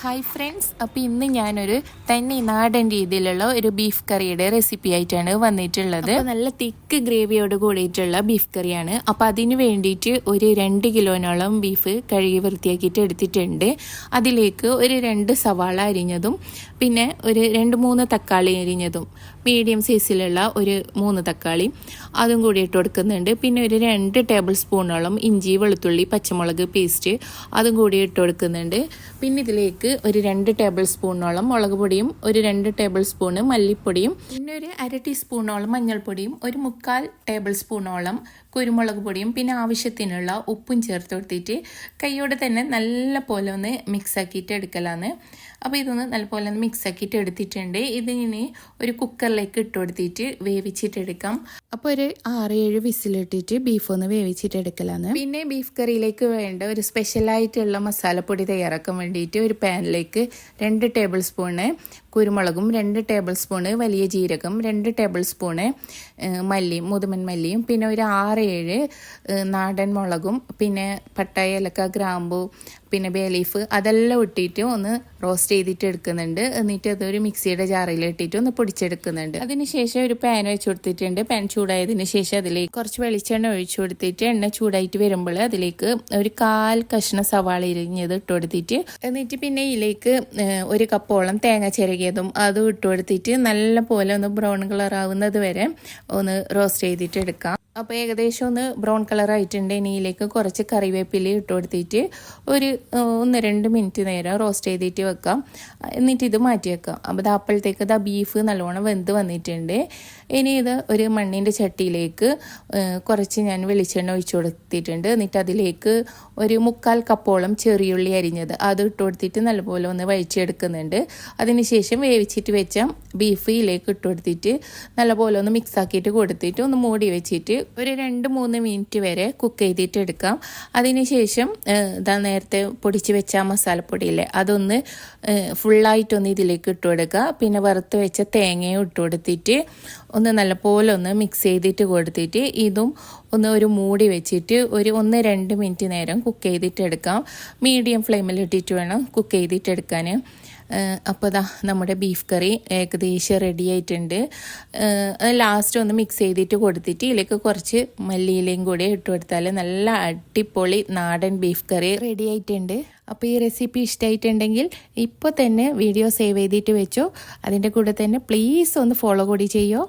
Hi friends അപ്പോൾ ഇന്ന് ഞാനൊരു തനി നാടൻ രീതിയിലുള്ള ഒരു ബീഫ് കറിയുടെ റെസിപ്പി ആയിട്ടാണ് വന്നിട്ടുള്ളത്. നല്ല തിക്ക് ഗ്രേവിയോട് കൂടിയിട്ടുള്ള ബീഫ് കറിയാണ് അപ്പോൾ അതിന് വേണ്ടിയിട്ട് ഒരു രണ്ട് കിലോനോളം ബീഫ് കഴുകി വൃത്തിയാക്കിയിട്ട് എടുത്തിട്ടുണ്ട്. അതിലേക്ക് ഒരു രണ്ട് സവാള അരിഞ്ഞതും പിന്നെ ഒരു രണ്ട് മൂന്ന് തക്കാളി അരിഞ്ഞതും മീഡിയം സൈസിലുള്ള ഒരു മൂന്ന് തക്കാളി അതും കൂടി ഇട്ട് കൊടുക്കുന്നുണ്ട്. പിന്നെ ഒരു രണ്ട് ടേബിൾ സ്പൂണോളം ഇഞ്ചി വെളുത്തുള്ളി പച്ചമുളക് പേസ്റ്റ് അതും കൂടി ഇട്ട് കൊടുക്കുന്നുണ്ട്. പിന്നെ ഇതിലേക്ക് ഒരു രണ്ട് ടേബിൾ സ്പൂണോളം മുളക് പൊടിയും ഒരു രണ്ട് ടേബിൾ സ്പൂണ് മല്ലിപ്പൊടിയും പിന്നെ ഒരു അര ടീസ്പൂണോളം മഞ്ഞൾപ്പൊടിയും ഒരു മുക്കാൽ ടേബിൾ സ്പൂണോളം കുരുമുളക് പൊടിയും പിന്നെ ആവശ്യത്തിനുള്ള ഉപ്പും ചേർത്ത് കൊടുത്തിട്ട് കൈയോടെ തന്നെ നല്ല പോലെ ഒന്ന് മിക്സ് ആക്കിയിട്ട് എടുക്കലാണ്. അപ്പോൾ ഇതൊന്ന് നല്ലപോലെ ഒന്ന് മിക്സ് ആക്കിയിട്ട് എടുത്തിട്ടുണ്ട്. ഇതിനി ഒരു കുക്കറിലേക്ക് ഇട്ട് കൊടുത്തിട്ട് വേവിച്ചിട്ടെടുക്കാം അപ്പോൾ ഒരു ആറ് ഏഴ് വിസിലിട്ടിട്ട് ബീഫ് ഒന്ന് വേവിച്ചിട്ട് എടുക്കലാണ്. പിന്നെ ബീഫ് കറിയിലേക്ക് വേണ്ട ഒരു സ്പെഷ്യലായിട്ടുള്ള മസാലപ്പൊടി തയ്യാറാക്കാൻ വേണ്ടിയിട്ട് ഒരു പാനിലേക്ക് രണ്ട് ടേബിൾ സ്പൂണ് കുരുമുളകും രണ്ട് ടേബിൾ സ്പൂണ് വലിയ ജീരകം രണ്ട് ടേബിൾ സ്പൂണ് മല്ലി മല്ലിയും മുതുമൻ മല്ലിയും പിന്നെ ഒരു ആറ് ഏഴ് നാടൻ മുളകും പിന്നെ പട്ട ഇലക്ക ഗ്രാമ്പു പിന്നെ ബേ ലീഫ് അതെല്ലാം ഇട്ടിട്ട് ഒന്ന് റോസ്റ്റ് ചെയ്തിട്ട് എടുക്കുന്നുണ്ട്. എന്നിട്ട് അതൊരു മിക്സിയുടെ ജാറിൽ ഇട്ടിട്ട് ഒന്ന് പൊടിച്ചെടുക്കുന്നുണ്ട്. അതിനുശേഷം ഒരു പാൻ വെച്ച് കൊടുത്തിട്ടുണ്ട്. പാൻ ചൂടായതിനു ശേഷം അതിലേക്ക് കുറച്ച് വെളിച്ചെണ്ണ ഒഴിച്ചു കൊടുത്തിട്ട് എണ്ണ ചൂടായിട്ട് വരുമ്പോൾ അതിലേക്ക് ഒരു കാൽ കഷ്ണ സവാള ഇരിഞ്ഞത് ഇട്ട് കൊടുത്തിട്ട് എന്നിട്ട് പിന്നെ ഇതിലേക്ക് ഒരു കപ്പോളം തേങ്ങ ചിരകിയതും അതും ഇട്ടുകൊടുത്തിട്ട് നല്ല പോലെ ഒന്ന് ബ്രൗൺ കളർ ആവുന്നത് വരെ ഒന്ന് റോസ്റ്റ് ചെയ്തിട്ട് എടുക്കാം. അപ്പോൾ ഏകദേശം ഒന്ന് ബ്രൗൺ കളർ ആയിട്ടുണ്ട്. ഇനിയിലേക്ക് കുറച്ച് കറിവേപ്പില ഇട്ട് കൊടുത്തിട്ട് ഒരു ഒന്ന് രണ്ട് മിനിറ്റ് നേരം റോസ്റ്റ് ചെയ്തിട്ട് വെക്കാം. എന്നിട്ട് ഇത് മാറ്റി വെക്കാം. അപ്പോൾ ഇത് അപ്പോഴത്തേക്ക് ഇതാ ബീഫ് നല്ലോണം വെന്ത് വന്നിട്ടുണ്ട്. ഇനി ഇത് ഒരു മണ്ണിന്റെ ചട്ടിയിലേക്ക് കുറച്ച് ഞാൻ വെളിച്ചെണ്ണ ഒഴിച്ചു കൊടുത്തിട്ടുണ്ട്. എന്നിട്ട് അതിലേക്ക് ഒരു മുക്കാൽ കപ്പോളം ചെറിയുള്ളി അരിഞ്ഞത് അത് ഇട്ട് കൊടുത്തിട്ട് നല്ലപോലെ ഒന്ന് വഴിച്ചെടുക്കുന്നുണ്ട് അതിനുശേഷം വേവിച്ചിട്ട് വെച്ച ബീഫ് ഇതിലേക്ക് ഇട്ട് കൊടുത്തിട്ട് നല്ലപോലെ ഒന്ന് മിക്സ് ആക്കിയിട്ട് കൊടുത്തിട്ട് ഒന്ന് മൂടി വെച്ചിട്ട് ഒരു രണ്ട് മൂന്ന് മിനിറ്റ് വരെ കുക്ക് ചെയ്തിട്ട് എടുക്കാം. അതിനുശേഷം ശേഷം ഇതാ നേരത്തെ പൊടിച്ച് വെച്ച മസാലപ്പൊടിയില്ലേ അതൊന്ന് ഫുള്ളായിട്ടൊന്ന് ഇതിലേക്ക് ഇട്ട് കൊടുക്കുക. പിന്നെ വറുത്ത് വെച്ച തേങ്ങയും ഇട്ട് കൊടുത്തിട്ട് ഒന്ന് നല്ലപോലെ ഒന്ന് മിക്സ് ചെയ്തിട്ട് കൊടുത്തിട്ട് ഇതും ഒന്ന് ഒരു മൂടി വെച്ചിട്ട് ഒരു ഒന്ന് രണ്ട് മിനിറ്റ് നേരം കുക്ക് ചെയ്തിട്ട് എടുക്കാം. മീഡിയം ഫ്ലെയിമിൽ ഇട്ടിട്ട് വേണം കുക്ക് ചെയ്തിട്ട് എടുക്കാൻ. അപ്പോൾ ഇതാ നമ്മുടെ ബീഫ് കറി ഏകദേശം റെഡി ആയിട്ടുണ്ട്. ലാസ്റ്റ് ഒന്ന് മിക്സ് ചെയ്തിട്ട് കൊടുത്തിട്ട് ഇതിലേക്ക് കുറച്ച് മല്ലിയിലയും കൂടി ഇട്ട് കൊടുത്താൽ നല്ല അടിപൊളി നാടൻ ബീഫ് കറി റെഡി ആയിട്ടുണ്ട്. അപ്പോൾ ഈ റെസിപ്പി ഇഷ്ടമായിട്ടുണ്ടെങ്കിൽ ഇപ്പോൾ തന്നെ വീഡിയോ സേവ് ചെയ്തിട്ട് വെച്ചോ. അതിന്റെ കൂടെ തന്നെ പ്ലീസ് ഒന്ന് ഫോളോ കൂടി ചെയ്യോ.